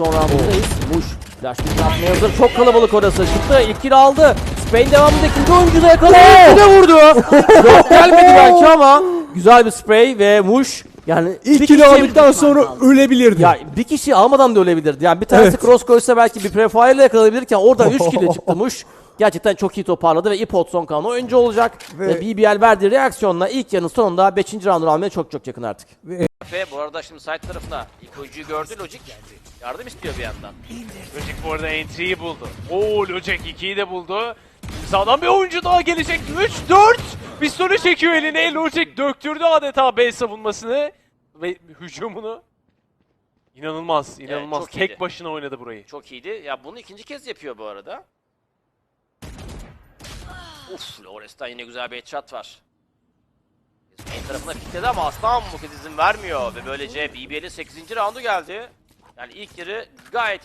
Son roundundayız. Muş. Flash kick atmaya hazır. Çok kalabalık orası. Çıktı. İlk kill aldı. Spain devamında ikinci oyuncu da yakaladı. Ne vurdu? Yok gelmedi belki ama güzel bir spray ve Muş. Yani İlk bir kilo kişi- aldıktan sonra ölebilirdi. Ya bir kişi almadan da ölebilirdi. Yani bir tanesi Evet. cross koysa belki bir prefire ile yakalayabilirken oradan 3 kilo çıktı Muş. Gerçekten çok iyi toparladı ve ipot son kalan oyuncu olacak. Ve, Ve- BBL verdiği reaksiyonla ilk yarının sonunda 5. roundu almaya çok çok yakın artık. Ve bu arada şimdi side tarafına ilk oyuncuyu gördü Logic. Yardım istiyor bir yandan. Logic bu arada entry'yi buldu. Oo Logic 2'yi de buldu. Sağdan bir oyuncu daha gelecek. 3, 4. Pistolü çekiyor eline. Logic döktürdü adeta B savunmasını. Ve hücumunu. İnanılmaz, inanılmaz. çok iyiydi. Tek başına oynadı burayı. Çok iyiydi. Ya bunu ikinci kez yapıyor bu arada. Uf, Lores'ten yine güzel bir headshot var. Main tarafına kilitledi ama Aslan bu kez izin vermiyor ve böylece BBL'in 8. roundu geldi. Yani ilk yarı gayet